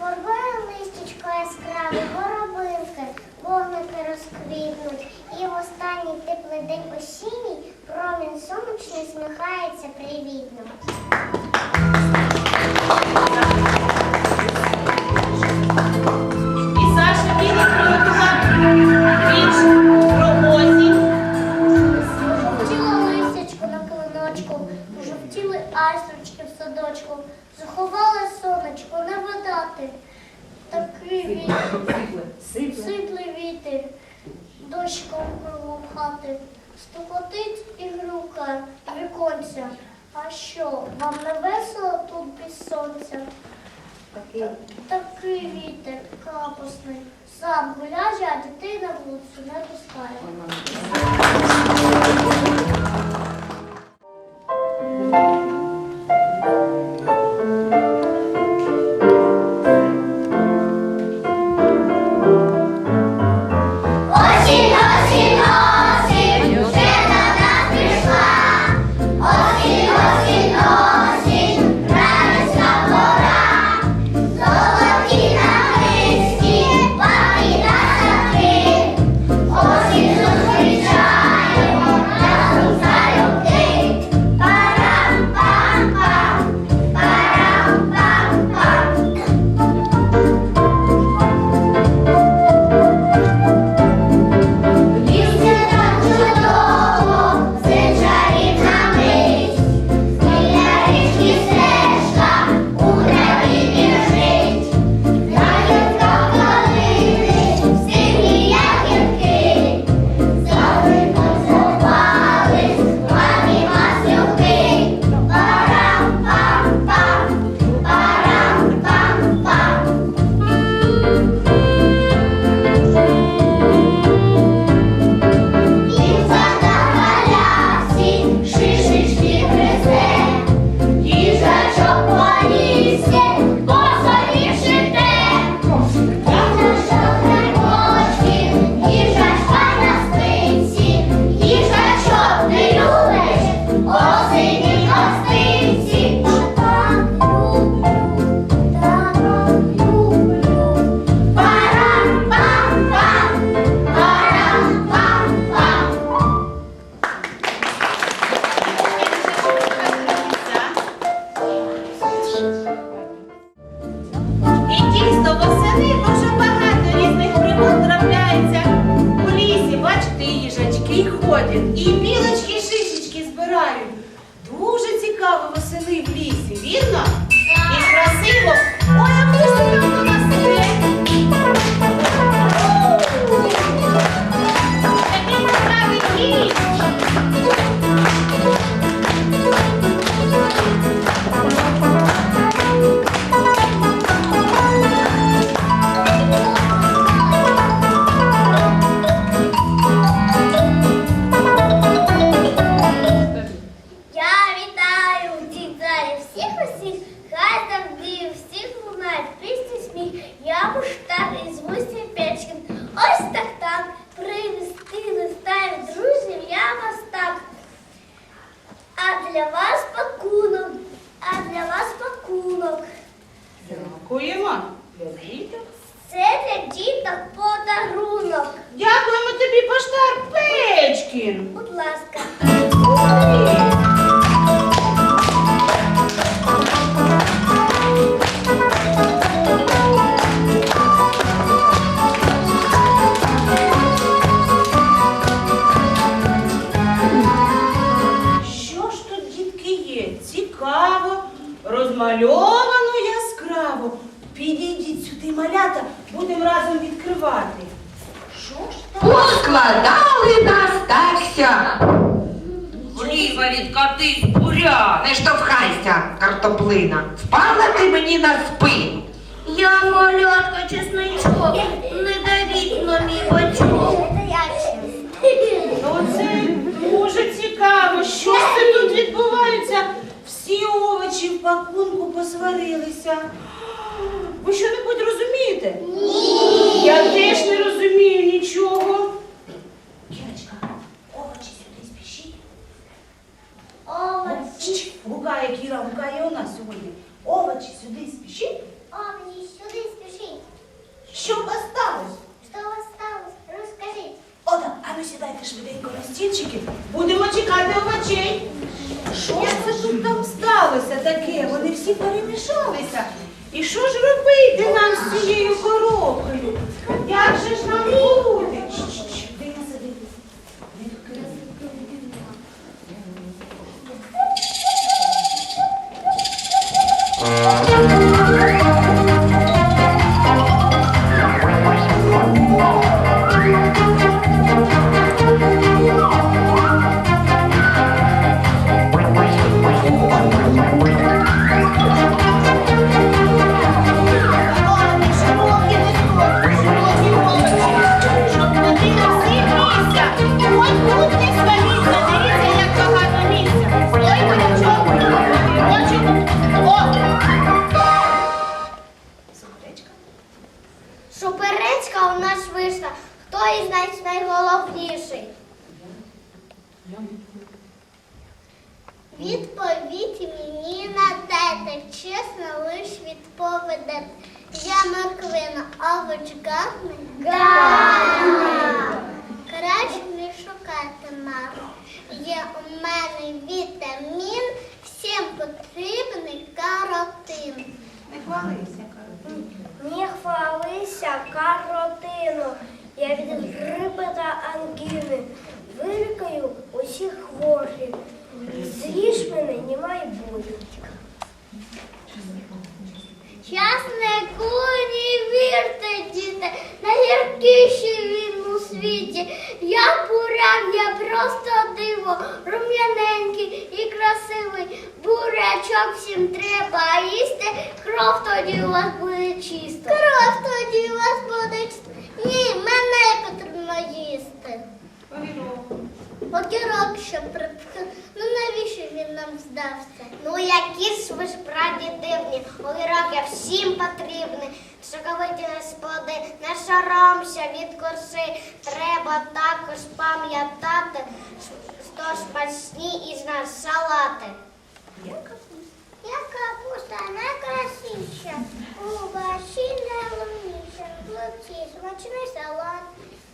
Розфарбує листячко яскраве, горобинки, вогники розквітнуть, і в останній теплий день осінній промінь сонячний сміхається привітно. І Саша Білий приготував вірш про осінь. Жовтіло листячко на клиночку, пожовтіли айстрочки в садочку, заховали сонечко, не видати. Такий вітер, сиплий вітер, дощком кругом хати, стукотить і грюкає віконця. А що, вам не весело тут без сонця? Такий вітер капусний, сам гуляє, а дитина вулицю не пускає. Розмальовано яскраво. Підійдіть сюди, малята, будемо разом відкривати. Що ж там? Поскладали нас так сяк. Відкатись, буря. Не штовхайся, картоплина. Впала ти мені на спину. Я малятка чесничок, не давіть на мій бачок. Оце дуже цікаво. пакунку посварилися. Ви що-небудь розумієте? Ні. Я теж не розумію нічого. Дівочка, овочі сюди спішіть. Овочі. Гукає Кіра, гукає у нас сьогодні. Овочі сюди спішіть. Овочі сюди спішіть. Що у сталося? Що у сталося? Розкажіть. Ота, а ну сідайте швиденько на стільчики. Будемо чекати овочей. Що це тут там сталося? Таке? Вони всі перемішалися. І що ж робити нам з цією коробкою? Як же ж нам буде? Треба їсти, кров тоді у вас буде чиста. Кров тоді у вас буде чиста. Ні, мене потрібно їсти. Огірок. Огірок ще припхав. Ну навіщо він нам здався? Ну які ж ви справді дивні. Огірок я всім потрібний. Соковиті господи, не соромся від курси. Треба також пам'ятати, що смачні із нас салати. Я капуста найкрасивіша, у вашій найголовніша, хлопці, смачний салат.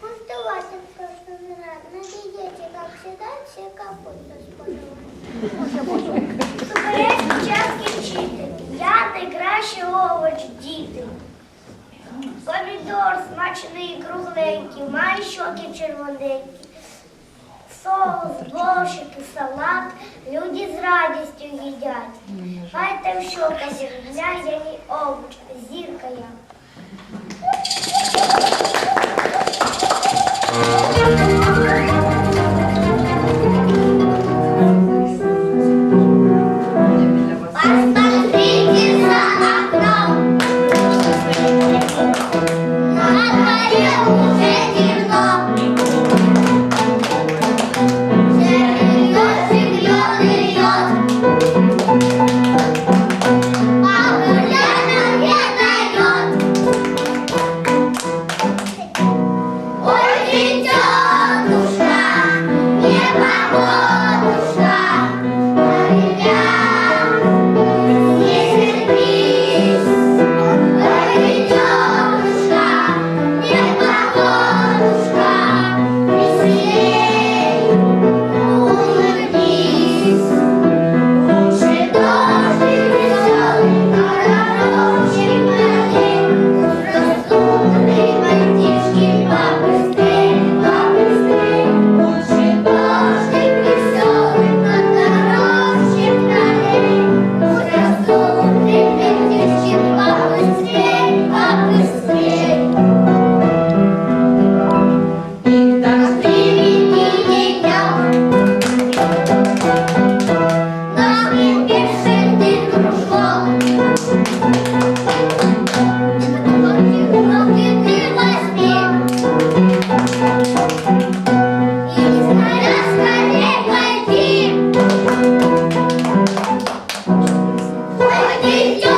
Куштувати просто не рад. На дієті, як сідати, все капуста споживати. Суперечний час кінчити. Я найкращий овоч, діти. Помідор смачний, кругленький, має щоки червоненькі. Соус, борщик і салат люди з радістю їдять. Хайте там щока зірняний обуч, зірка я. Nothing.